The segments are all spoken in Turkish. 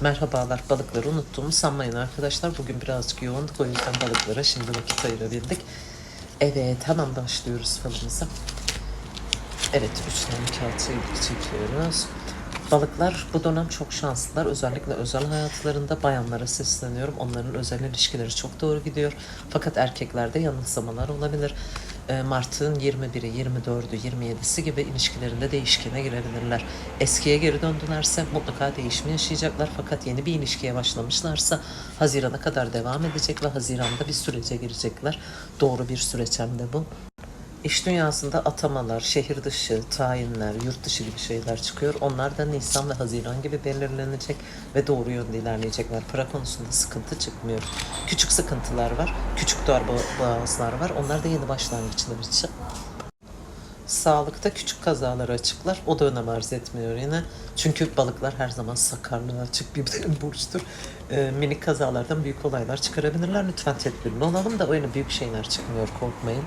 Merhabalar balıkları unuttuğumu sanmayın arkadaşlar. Bugün birazcık yoğunduk o yüzden balıklara şimdi vakit ayırabildik. Evet hemen başlıyoruz falımıza. Evet üç tane kağıt çekiyoruz. Balıklar bu dönem çok şanslılar. Özellikle özel hayatlarında bayanlara sesleniyorum. Onların özel ilişkileri çok doğru gidiyor. Fakat erkeklerde yanılsamalar olabilir. Ee, Mart'ın 21'i, 24'ü, 27'si gibi ilişkilerinde değişkene girebilirler. Eskiye geri döndülerse mutlaka değişme yaşayacaklar. Fakat yeni bir ilişkiye başlamışlarsa Haziran'a kadar devam edecek ve Haziran'da bir sürece girecekler. Doğru bir süreç hem de bu. İş dünyasında atamalar, şehir dışı, tayinler, yurt dışı gibi şeyler çıkıyor. Onlar da Nisan ve Haziran gibi belirlenecek ve doğru yönde ilerleyecekler. Para konusunda sıkıntı çıkmıyor. Küçük sıkıntılar var, küçük darbe boğazlar var. Onlar da yeni başlangıçlar için. Sağlıkta küçük kazaları açıklar. O da önem arz etmiyor yine. Çünkü balıklar her zaman sakarlığa açık bir burçtur. Ee, minik kazalardan büyük olaylar çıkarabilirler. Lütfen tedbirli olalım da öyle büyük şeyler çıkmıyor korkmayın.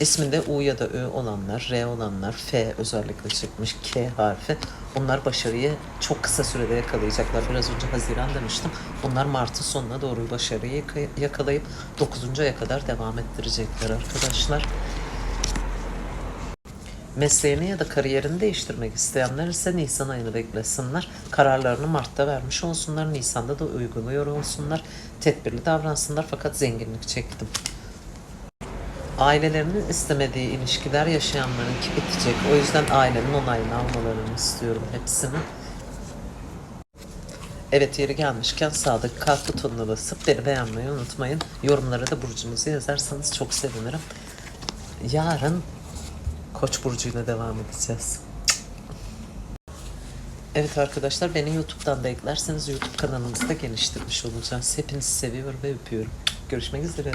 İsminde U ya da Ö olanlar, R olanlar, F özellikle çıkmış, K harfi. Onlar başarıyı çok kısa sürede yakalayacaklar. Biraz önce Haziran demiştim. Onlar Mart'ın sonuna doğru başarıyı yaka- yakalayıp 9. aya kadar devam ettirecekler arkadaşlar. Mesleğini ya da kariyerini değiştirmek isteyenler ise Nisan ayını beklesinler. Kararlarını Mart'ta vermiş olsunlar. Nisan'da da uyguluyor olsunlar. Tedbirli davransınlar fakat zenginlik çektim. Ailelerinin istemediği ilişkiler yaşayanlarınki bitecek. O yüzden ailenin onayını almalarını istiyorum hepsini. Evet yeri gelmişken sağdaki kalp butonuna basıp beni beğenmeyi unutmayın. Yorumlara da burcunuzu yazarsanız çok sevinirim. Yarın Koç burcuyla devam edeceğiz. Evet arkadaşlar beni YouTube'dan da eklerseniz YouTube kanalımızı da geliştirmiş olacağız. Hepinizi seviyorum ve öpüyorum. Görüşmek üzere.